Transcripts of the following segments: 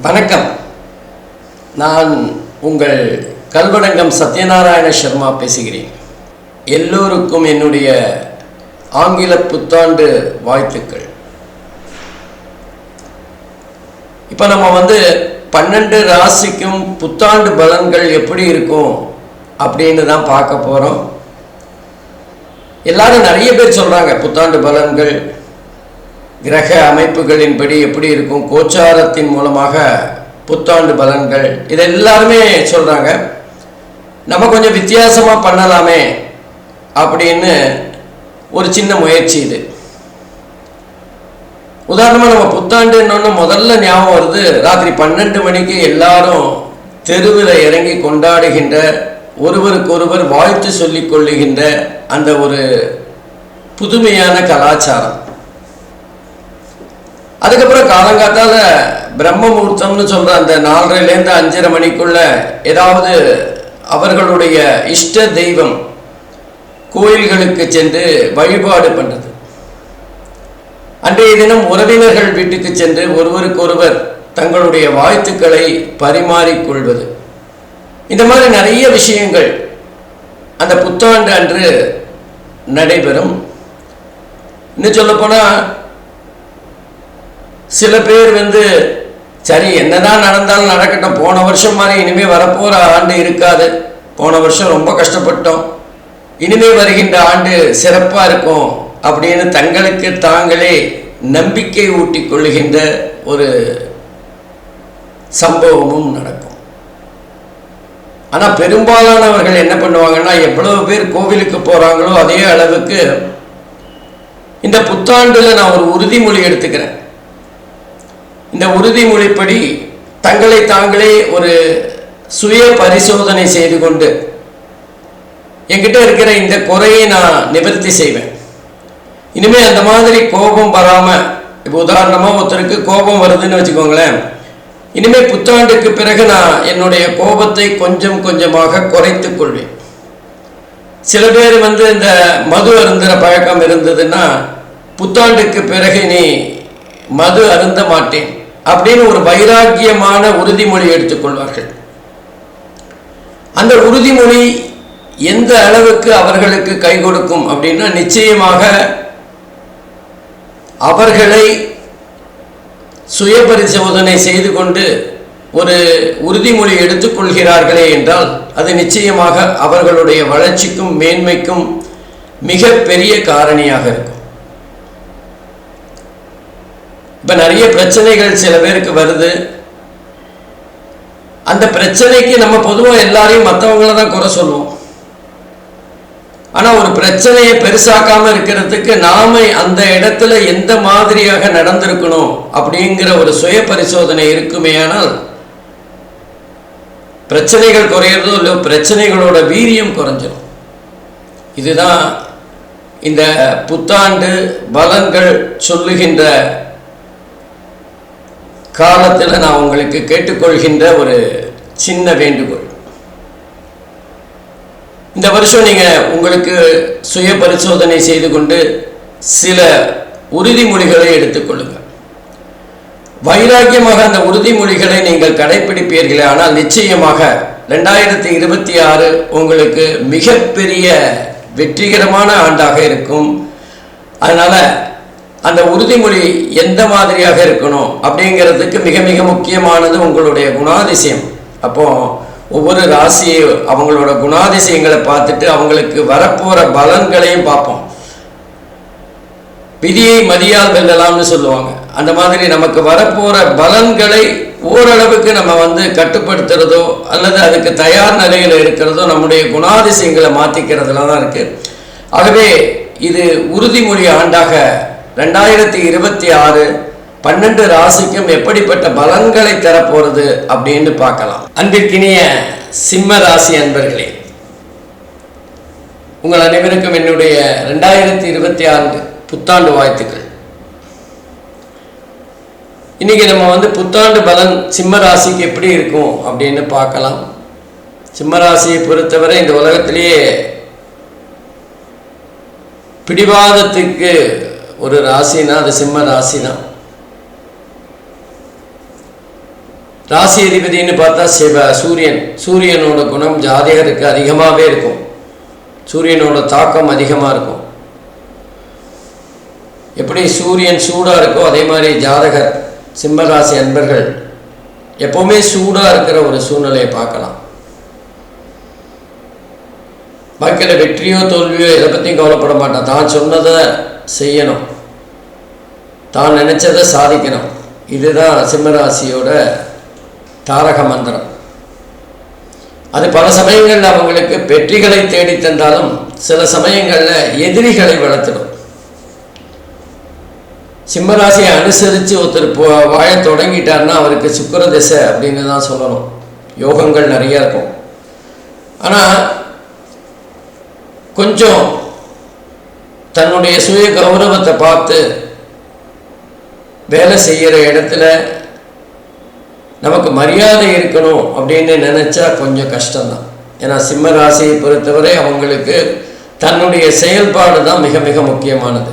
வணக்கம். நான் உங்கள் கல்வடங்கம் சத்யநாராயண சர்மா பேசுகிறேன். எல்லோருக்கும் என்னுடைய ஆங்கில புத்தாண்டு வாழ்த்துக்கள். இப்போ நம்ம வந்து பன்னெண்டு ராசிக்கும் புத்தாண்டு பலன்கள் எப்படி இருக்கும் அப்படின்னு தான் பார்க்க போகிறோம் எல்லாரும் நிறைய பேர் சொல்கிறாங்க புத்தாண்டு பலன்கள் கிரக அமைப்புகளின்படி எப்படி இருக்கும் கோச்சாரத்தின் மூலமாக புத்தாண்டு பலன்கள் இதை எல்லாருமே சொல்கிறாங்க நம்ம கொஞ்சம் வித்தியாசமாக பண்ணலாமே அப்படின்னு ஒரு சின்ன முயற்சி இது. உதாரணமாக நம்ம புத்தாண்டுன்னு முதல்ல ஞாபகம் வருது ராத்திரி பன்னெண்டு மணிக்கு எல்லாரும் தெருவில் இறங்கி கொண்டாடுகின்ற ஒருவருக்கொருவர் வாழ்த்து சொல்லிக் கொள்ளுகின்ற அந்த ஒரு புதுமையான கலாச்சாரம். அதுக்கப்புறம் காலங்காத்தால பிரம்ம முகூர்த்தம்னு சொல்ற அந்த நாலரைலேருந்து அஞ்சரை மணிக்குள்ள ஏதாவது அவர்களுடைய இஷ்ட தெய்வம் கோயில்களுக்கு சென்று வழிபாடு பண்றது அன்றைய தினம் உறவினர்கள் வீட்டுக்கு சென்று ஒருவருக்கொருவர் தங்களுடைய வாழ்த்துக்களை பரிமாறிக்கொள்வது. இந்த மாதிரி நிறைய விஷயங்கள் அந்த புத்தாண்டு அன்று நடைபெறும். இன்னும் சொல்லப்போனால் சில பேர் வந்து சரி என்னதான் நடந்தாலும் நடக்கட்டும். போன வருஷம் மாதிரி இனிமே வரப்போற ஆண்டு இருக்காது. போன வருஷம் ரொம்ப கஷ்டப்பட்டோம். இனிமே வருகின்ற ஆண்டு சிறப்பா இருக்கும் அப்படின்னு தங்களுக்கு தாங்களே நம்பிக்கை ஊட்டி கொள்ளுகின்ற ஒரு சம்பவமும் நடக்கும். ஆனா பெரும்பாலானவர்கள் என்ன பண்ணுவாங்கன்னா எவ்வளவு பேர் கோவிலுக்கு போறாங்களோ அதே அளவுக்கு இந்த புத்தாண்டுல நான் ஒரு உறுதிமொழி எடுத்துக்கிறேன். இந்த உறுதிமொழிப்படி தங்களை தாங்களே ஒரு சுய பரிசோதனை செய்து கொண்டு என்கிட்ட இருக்கிற இந்த குறையை நான் நிவர்த்தி செய்வேன். இனிமே அந்த மாதிரி கோபம் வராம இப்போ உதாரணமா ஒருத்தருக்கு கோபம் வருதுன்னு வச்சுக்கோங்களேன். இனிமே புத்தாண்டுக்கு பிறகு நான் என்னுடைய கோபத்தை கொஞ்சம் கொஞ்சமாக குறைத்துக் கொள்வேன். சில பேர் வந்து இந்த மது அருந்துற பழக்கம் இருந்ததுன்னா புத்தாண்டுக்கு பிறகு நீ மது அருந்த மாட்டேன் அப்படின்னு ஒரு வைராக்கியமான உறுதிமொழி எடுத்துக்கொள்வார்கள் அந்த உறுதிமொழி எந்த அளவுக்கு அவர்களுக்கு கை கொடுக்கும் அப்படின்னா நிச்சயமாக அவர்களை சுய பரிசோதனை செய்து கொண்டு ஒரு உறுதிமொழி எடுத்துக்கொள்கிறார்களே என்றால் அது நிச்சயமாக அவர்களுடைய வளர்ச்சிக்கும் மேன்மைக்கும் மிக பெரிய காரணியாக இருக்கும். இப்போ நிறைய பிரச்சனைகள் சில பேருக்கு வருது. அந்த பிரச்சனைக்கு நம்ம பொதுவாக எல்லாரையும் மற்றவங்கள தான் குறை சொல்லுவோம். ஆனால் ஒரு பிரச்சனையை பெருசாக்காமல் இருக்கிறதுக்கு நாம அந்த இடத்துல எந்த மாதிரியாக நடந்திருக்கணும் அப்படிங்கிற ஒரு சுய பரிசோதனை இருக்குமேயானால் பிரச்சனைகள் குறையிறதோ இல்லையோ பிரச்சனைகளோட வீரியம் குறைஞ்சிடும் இதுதான் இந்த புத்தாண்டு பலன்கள் சொல்லுகின்ற காலத்தில் நான் உங்களுக்கு கேட்டுக்கொள்கின்ற ஒரு சின்ன வேண்டுகோள். இந்த வருஷம் நீங்கள் உங்களுக்கு சுய பரிசோதனை செய்து கொண்டு சில உறுதிமொழிகளை எடுத்துக்கொள்ளுங்கள் வைராக்கியமாக அந்த உறுதிமொழிகளை நீங்கள் கடைபிடிப்பீர்களே ஆனால் நிச்சயமாக ரெண்டாயிரத்தி இருபத்தி ஆறு உங்களுக்கு மிகப்பெரிய வெற்றிகரமான ஆண்டாக இருக்கும். அதனால் அந்த உறுதிமொழி எந்த மாதிரியாக இருக்கணும் அப்படிங்கிறதுக்கு மிக மிக முக்கியமானது உங்களுடைய குணாதிசயம். அப்போது ஒவ்வொரு ராசியை அவங்களோட குணாதிசயங்களை பார்த்துட்டு அவங்களுக்கு வரப்போகிற பலன்களையும் பார்ப்போம். விதியை மதியால் வெல்லலாம்னு சொல்லுவாங்க. அந்த மாதிரி நமக்கு வரப்போகிற பலன்களை ஓரளவுக்கு நம்ம வந்து கட்டுப்படுத்துறதோ அல்லது அதுக்கு தயார் நிலையில் இருக்கிறதோ நம்முடைய குணாதிசயங்களை மாற்றிக்கிறதுல தான் இருக்குது ஆகவே இது உறுதிமொழி ஆண்டாக ரெண்டாயிரத்தி இருபத்தி ஆறு பன்னெண்டு ராசிக்கும் எப்படிப்பட்ட பலன்களை தரப்போறது அப்படின்னு பார்க்கலாம். அன்பிற்கினிய சிம்ம ராசி அன்பர்களே உங்கள் அனைவருக்கும் என்னுடைய ரெண்டாயிரத்தி இருபத்தி ஆறு புத்தாண்டு வாழ்த்துக்கள். இன்னைக்கு நம்ம வந்து புத்தாண்டு பலன் சிம்ம ராசிக்கு எப்படி இருக்கும் அப்படின்னு பார்க்கலாம். சிம்ம ராசியை பொறுத்தவரை இந்த உலகத்திலேயே பிடிவாதத்துக்கு ஒரு ராசினா அது சிம்ம ராசி தான் ராசி அதிபதினு பார்த்தா சிவ சூரியன். சூரியனோட குணம் ஜாதகருக்கு அதிகமாகவே இருக்கும். சூரியனோட தாக்கம் அதிகமாக இருக்கும். எப்படி சூரியன் சூடாக இருக்கோ அதே மாதிரி ஜாதகர் சிம்மராசி அன்பர்கள் எப்போவுமே சூடாக இருக்கிற ஒரு சூழ்நிலையை பார்க்கலாம். வாழ்க்கையில் வெற்றியோ தோல்வியோ இதை பற்றியும் கவலைப்பட மாட்டான். தான் சொன்னதை செய்யணும். தான் நினச்சதை சாதிக்கணும். இதுதான் சிம்மராசியோட தாரக மந்திரம். அது பல சமயங்களில் அவங்களுக்கு வெற்றிகளை தேடி தந்தாலும் சில சமயங்களில் எதிரிகளை வளர்த்துடும். சிம்மராசியை அனுசரித்து ஒருத்தர் போ வாழ தொடங்கிட்டார்னா அவருக்கு சுக்கர திசை அப்படின்னு தான் சொல்லணும். யோகங்கள் நிறைய இருக்கும். ஆனால் கொஞ்சம் தன்னுடைய சுய கௌரவத்தை பார்த்து வேலை செய்கிற இடத்துல நமக்கு மரியாதை இருக்கணும் அப்படின்னு நினச்சா கொஞ்சம் கஷ்டம்தான். ஏன்னா சிம்ம ராசியை பொறுத்தவரை அவங்களுக்கு தன்னுடைய செயல்பாடு தான் மிக மிக முக்கியமானது.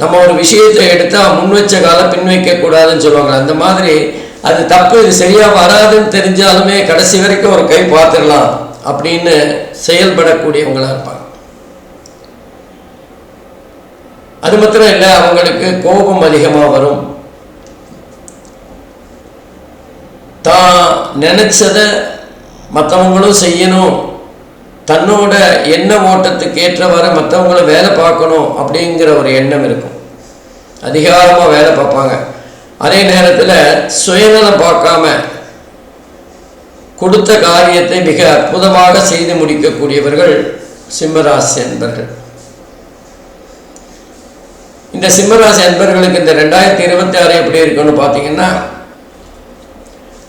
நம்ம ஒரு விஷயத்தை எடுத்தால் முன் வச்ச காலம் பின் வைக்கக்கூடாதுன்னு சொல்லுவாங்க அந்த மாதிரி அது தப்பு இது சரியாக வராதுன்னு தெரிஞ்சாலுமே கடைசி வரைக்கும் ஒரு கை பார்த்துடலாம் அப்படின்னு செயல்படக்கூடியவங்களாக இருப்பாங்க. அது மாத்திரம் இல்லை அவங்களுக்கு கோபம் அதிகமாக வரும். தான் நினச்சதை மற்றவங்களும் செய்யணும். தன்னோட எண்ண ஓட்டத்துக்கு ஏற்றவாறு மற்றவங்களும் வேலை பார்க்கணும் அப்படிங்கிற ஒரு எண்ணம் இருக்கும். அதிகாரமாக வேலை பார்ப்பாங்க. அதே நேரத்தில் சுயநலம் பார்க்காம கொடுத்த காரியத்தை மிக அற்புதமாக செய்து முடிக்கக்கூடியவர்கள் சிம்மராசி அன்பர்கள். இந்த சிம்மராசி அன்பர்களுக்கு இந்த ரெண்டாயிரத்தி இருபத்தி ஆறு எப்படி இருக்குன்னு பார்த்தீங்கன்னா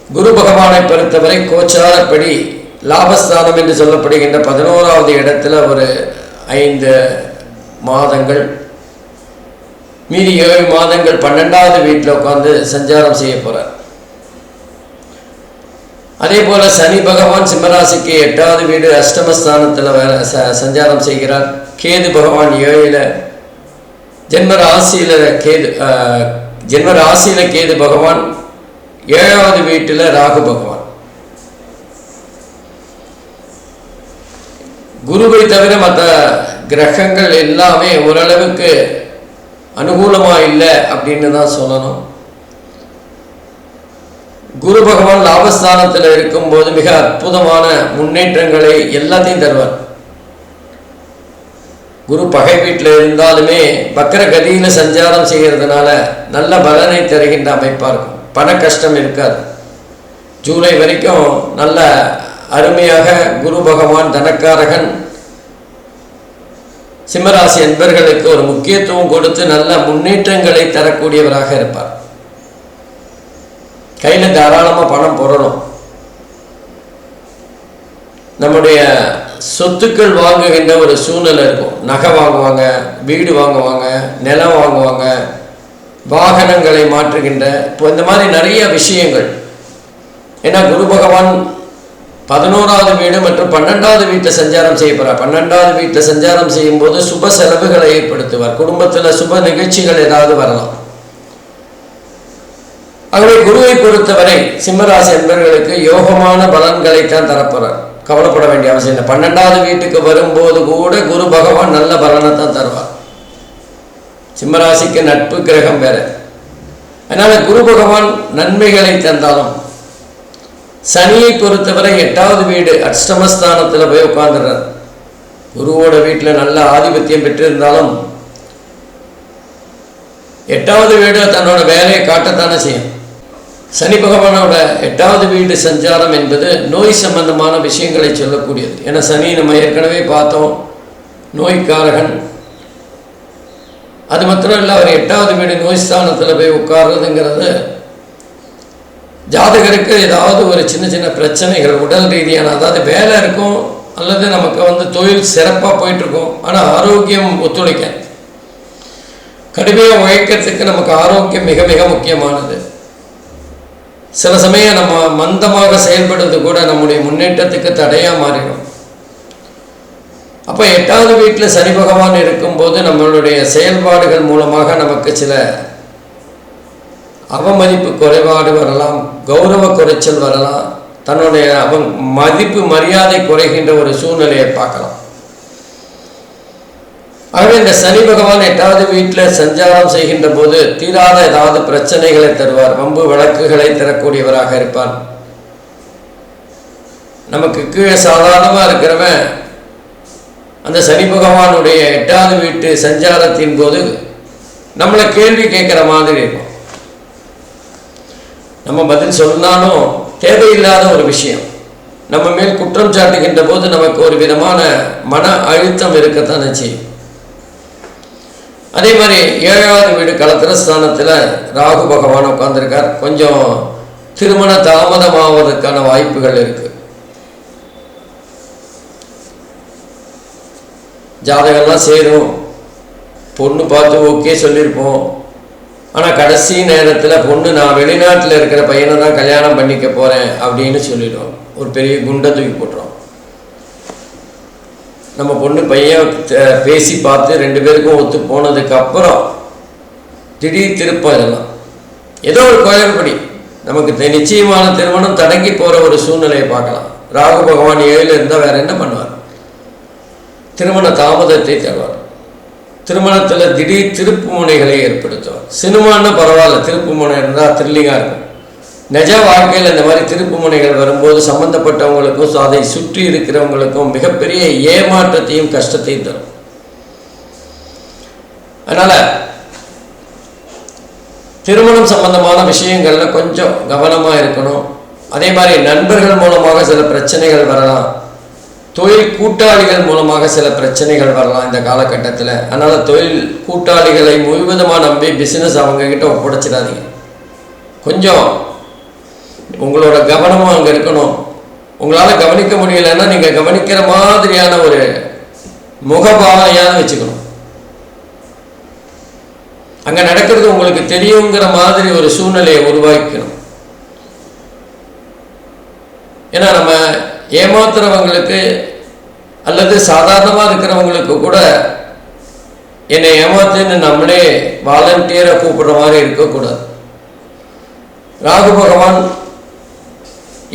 குரு பகவானை பொறுத்தவரை கோச்சாரப்படி லாபஸ்தானம் என்று சொல்லப்படுகின்ற பதினோராவது இடத்துல ஒரு ஐந்து மாதங்கள் மீதி ஏழு மாதங்கள் பன்னெண்டாவது வீட்டில் உட்காந்து சஞ்சாரம் செய்ய போகிறார் அதே போல சனி பகவான் சிம்மராசிக்கு எட்டாவது வீடு அஷ்டமஸ்தானத்தில் வேற ச சஞ்சாரம் செய்கிறார். கேது பகவான் ஏழில் ஜென்ம ராசியில் கேது ஜென்ம ராசியில் கேது பகவான் ஏழாவது வீட்டில் ராகு பகவான். குருவை தவிர மற்ற கிரகங்கள் எல்லாமே ஓரளவுக்கு அனுகூலமாக இல்லை அப்படின்னு தான் சொல்லணும். குரு பகவான் லாபஸ்தானத்தில் இருக்கும்போது மிக அற்புதமான முன்னேற்றங்களை எல்லாத்தையும் தருவார். குரு பகை வீட்டில் இருந்தாலுமே வக்கர கதியில் சஞ்சாரம் செய்கிறதுனால நல்ல பலனை தருகின்ற அமைப்பாக இருக்கும். பண கஷ்டம் இருக்காது. ஜூலை வரைக்கும் நல்ல அருமையாக குரு பகவான் தனக்காரகன் சிம்மராசி என்பர்களுக்கு ஒரு முக்கியத்துவம் கொடுத்து நல்ல முன்னேற்றங்களை தரக்கூடியவராக இருப்பார். கையில் தாராளமாக பணம் போடணும். நம்முடைய சொத்துக்கள் வாங்குகின்ற ஒரு சூழ்நிலை இருக்கும். நகை வாங்குவாங்க வீடு வாங்குவாங்க நிலம் வாங்குவாங்க வாகனங்களை மாற்றுகின்ற இப்போ இந்த மாதிரி நிறைய விஷயங்கள். ஏன்னா குரு பகவான் பதினோராவது வீடு மற்றும் பன்னெண்டாவது வீட்டில் சஞ்சாரம் செய்ய போகிறார் பன்னெண்டாவது வீட்டில் சஞ்சாரம் செய்யும்போது சுப செலவுகளை ஏற்படுத்துவார். குடும்பத்தில் சுப நிகழ்ச்சிகள் ஏதாவது வரலாம். ஆகவே குருவை பொறுத்தவரை சிம்மராசி என்பவர்களுக்கு யோகமான பலன்களைத்தான் தரப்போறார். கவலைப்பட வேண்டிய அவசியம் இல்லை. பன்னெண்டாவது வீட்டுக்கு வரும்போது கூட குரு பகவான் நல்ல பலனை தான் தருவார். சிம்மராசிக்கு நட்பு கிரகம் வேற. அதனால குரு பகவான் நன்மைகளை தந்தாலும் சனியை பொறுத்தவரை எட்டாவது வீடு அஷ்டமஸ்தானத்தில் போய் உட்கார்ந்துடுறார். குருவோட வீட்டில் நல்ல ஆதிபத்தியம் பெற்றிருந்தாலும் எட்டாவது வீடு தன்னோட வேலையை காட்டத்தானே செய்யும். சனி பகவானோட எட்டாவது வீடு சஞ்சாரம் என்பது நோய் சம்பந்தமான விஷயங்களை சொல்லக்கூடியது. ஏன்னா சனி நம்ம ஏற்கனவே பார்த்தோம். நோய்க்காரகன் அது மாத்திரம் இல்லை அவர் எட்டாவது வீடு நோய் ஸ்தானத்தில் போய் உட்கார்றதுங்கிறது ஜாதகருக்கு ஏதாவது ஒரு சின்ன சின்ன பிரச்சனைகள் உடல் ரீதியான அதாவது வேலை இருக்கும் அல்லது நமக்கு வந்து தொழில் சிறப்பாக போயிட்டுருக்கும் ஆனால் ஆரோக்கியம் ஒத்துழைக்க. கடுமையாக உழைக்கிறதுக்கு நமக்கு ஆரோக்கியம் மிக மிக முக்கியமானது. சில சமயம் நம்ம மந்தமாக செயல்படுறது கூட நம்முடைய முன்னேற்றத்துக்கு தடையாக மாறிடும். அப்போ எட்டாவது வீட்டில் சனி பகவான் இருக்கும்போது நம்மளுடைய செயல்பாடுகள் மூலமாக நமக்கு சில அவமதிப்பு குறைபாடு வரலாம் கௌரவ குறைச்சல் வரலாம் தன்னுடைய அவன் மதிப்பு மரியாதை குறைகின்ற ஒரு சூழ்நிலையை பார்க்கலாம். ஆகவே இந்த சனி பகவான் எட்டாவது வீட்டில் சஞ்சாரம் செய்கின்ற போது தீராத ஏதாவது பிரச்சனைகளை தருவார் வம்பு வழக்குகளை தரக்கூடியவராக இருப்பார். நமக்கு கீழே சாதாரணமாக இருக்கிறவன் அந்த சனி பகவானுடைய எட்டாவது வீட்டு சஞ்சாரத்தின் போது நம்மளை கேள்வி கேட்குற மாதிரி இருக்கும். நம்ம பதில் சொன்னாலும் தேவையில்லாத ஒரு விஷயம். நம்ம மேல் குற்றம் சாட்டுகின்ற போது நமக்கு ஒரு விதமான மன அழுத்தம் இருக்கத்தானே செய்யும். அதே மாதிரி ஏழாவது வீடு கலத்திரஸ்தானத்தில் ராகு பகவான் உட்காந்துருக்கார் கொஞ்சம் திருமண தாமதமாவதற்கான வாய்ப்புகள் இருக்குது ஜாதகம்லாம் சேரும். பொண்ணு பார்த்து ஓகே சொல்லியிருப்போம். ஆனால் கடைசி நேரத்தில் பொண்ணு நான் வெளிநாட்டில் இருக்கிற பையனை தான் கல்யாணம் பண்ணிக்க போகிறேன் அப்படின்னு சொல்லிடுவோம் ஒரு பெரிய குண்டை தூக்கி போட்டுரும் நம்ம பொண்ணு பையன் பேசி பார்த்து ரெண்டு பேருக்கும் ஒத்து போனதுக்கப்புறம் திடீர் திருப்பம் இதெல்லாம். ஏதோ ஒரு குழப்படி நமக்கு தெ- நிச்சயமான திருமணம் தடங்கி போகிற ஒரு சூழ்நிலையை பார்க்கலாம். ராகு பகவான் ஏழில் இருந்தால் வேறு என்ன பண்ணுவார்? திருமண தாமதத்தை தருவார். திருமணத்தில் திடீர் திருப்பு முனைகளை ஏற்படுத்துவார். சினிமான்னா பரவாயில்ல திருப்பு முனை இருந்தால் த்ரில்லிங்காக இருக்கும். நிஜ வாழ்க்கையில் இந்த மாதிரி திருப்பு முனைகள் வரும்போது சம்மந்தப்பட்டவங்களுக்கும் அதை சுற்றி இருக்கிறவங்களுக்கும் மிகப்பெரிய ஏமாற்றத்தையும் கஷ்டத்தையும் தரும். அதனால் திருமணம் சம்பந்தமான விஷயங்கள்ல கொஞ்சம் கவனமாக இருக்கணும். அதே மாதிரி நண்பர்கள் மூலமாக சில பிரச்சனைகள் வரலாம். தொழில் கூட்டாளிகள் மூலமாக சில பிரச்சனைகள் வரலாம் இந்த காலகட்டத்தில். அதனால் தொழில் கூட்டாளிகளை முழுவதுமாக நம்பி பிஸ்னஸ் அவங்க கிட்ட ஒப்படைச்சிடாதீங்க. கொஞ்சம் உங்களோட கவனமும் அங்கே இருக்கணும். உங்களால் கவனிக்க முடியலைன்னா நீங்கள் கவனிக்கிற மாதிரியான ஒரு முகபாவனையான வச்சுக்கணும். அங்கே நடக்கிறது உங்களுக்கு தெரியுங்கிற மாதிரி ஒரு சூழ்நிலையை உருவாக்கணும். ஏன்னா நம்ம ஏமாத்துறவங்களுக்கு அல்லது சாதாரணமாக இருக்கிறவங்களுக்கு கூட என்னை ஏமாத்துன்னு நம்மளே வாலண்டியரை கூப்பிடுற மாதிரி இருக்கக்கூடாது. ராகு பகவான்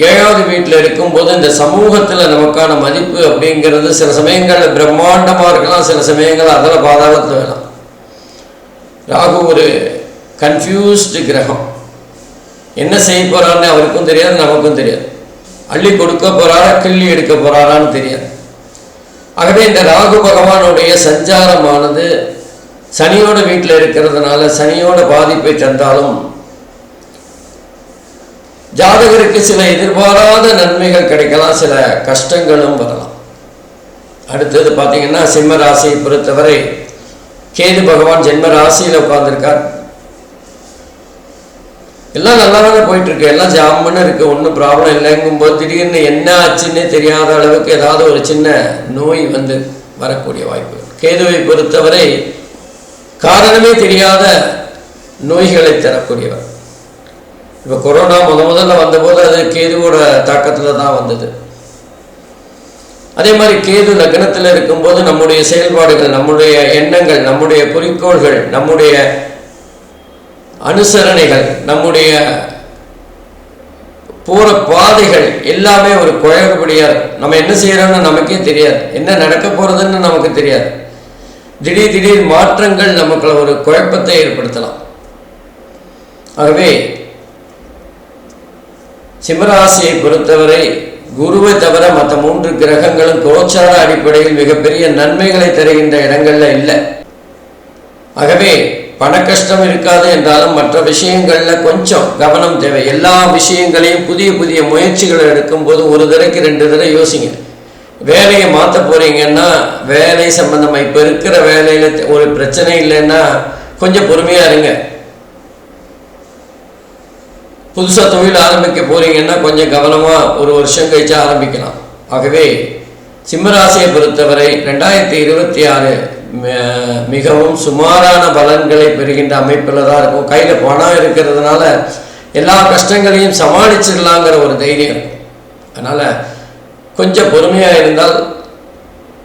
ஏழாவது வீட்டில் இருக்கும்போது இந்த சமூகத்தில் நமக்கான மதிப்பு அப்படிங்கிறது சில சமயங்களில் பிரம்மாண்டமாக இருக்கலாம் சில சமயங்கள் அதில் பாதாளத்தில் வேணாம் ராகு ஒரு கன்ஃபியூஸ்டு கிரகம். என்ன செய்ய போகிறான்னு அவருக்கும் தெரியாது நமக்கும் தெரியாது. அள்ளி கொடுக்க போறாரா கிள்ளி எடுக்க போறாரான்னு தெரியாது. ஆகவே இந்த ராகு பகவானுடைய சஞ்சாரமானது சனியோட வீட்டில் இருக்கிறதுனால சனியோட பாதிப்பை தந்தாலும் ஜாதகருக்கு சில எதிர்பாராத நன்மைகள் கிடைக்கலாம் சில கஷ்டங்களும் வரலாம். அடுத்தது பார்த்தீங்கன்னா சிம்ம ராசியை பொறுத்தவரை கேது பகவான் ஜென்ம ராசியில் உட்கார்ந்துருக்கார். எல்லாம் நல்லா தானே போயிட்டு இருக்கு எல்லாம் ஜாமுன்னு இருக்கு. ஒன்றும் ப்ராப்ளம் இல்லைங்கும்போது திடீர்னு என்ன ஆச்சுன்னே தெரியாத அளவுக்கு ஏதாவது ஒரு சின்ன நோய் வந்து வரக்கூடிய வாய்ப்பு கேதுவை பொறுத்தவரை காரணமே தெரியாத நோய்களை தரக்கூடியவர். இப்போ கொரோனா முத முதல்ல வந்தபோது அது கேதுவோட தாக்கத்தில் தான் வந்தது. அதே மாதிரி கேது லக்னத்தில் இருக்கும்போது நம்முடைய செயல்பாடுகள் நம்முடைய எண்ணங்கள் நம்முடைய குறிக்கோள்கள் நம்முடைய அனுசரணைகள் நம்முடைய போற பாதைகள் எல்லாமே ஒரு குழப்படியா நம்ம என்ன செய்யறோம்னு நமக்கே தெரியாது. என்ன நடக்க போறதுன்னு நமக்கு தெரியாது. திடீர் திடீர் மாற்றங்கள் நமக்கு ஒரு குழப்பத்தை ஏற்படுத்தலாம். ஆகவே சிம்மராசியை பொறுத்தவரை குருவை தவிர மற்ற மூன்று கிரகங்களும் கோச்சார அடிப்படையில் மிகப்பெரிய நன்மைகளை தருகின்ற இடங்கள்ல இல்லை. ஆகவே பண கஷ்டம் இருக்காது என்றாலும் மற்ற விஷயங்களில் கொஞ்சம் கவனம் தேவை. எல்லா விஷயங்களையும் புதிய புதிய முயற்சிகளை எடுக்கும்போது ஒரு தடவைக்கு ரெண்டு தடவை யோசிங்க. வேலையை மாற்ற போறீங்கன்னா வேலை சம்மந்தமாக இப்போ இருக்கிற வேலையில் ஒரு பிரச்சனை இல்லைன்னா கொஞ்சம் பொறுமையாக இருங்க. புதுசாக தொழில் ஆரம்பிக்க போறீங்கன்னா கொஞ்சம் கவனமாக ஒரு வருஷம் கழிச்சு ஆரம்பிக்கலாம். ஆகவே சிம்மராசியை பொறுத்தவரை ரெண்டாயிரத்தி இருபத்தி ஆறு மிகவும் சுமாரான பலன்களை பெறுகின்ற அமைப்பில் தான் இருக்கும். கையில் பணம் இருக்கிறதுனால எல்லா கஷ்டங்களையும் சமாளிச்சிடலாங்கிற ஒரு தைரியம் அதனால் கொஞ்சம் பொறுமையாக இருந்தால்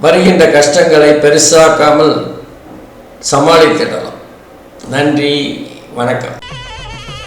வருகின்ற கஷ்டங்களை பெருசாக்காமல் சமாளித்திடலாம். நன்றி வணக்கம்.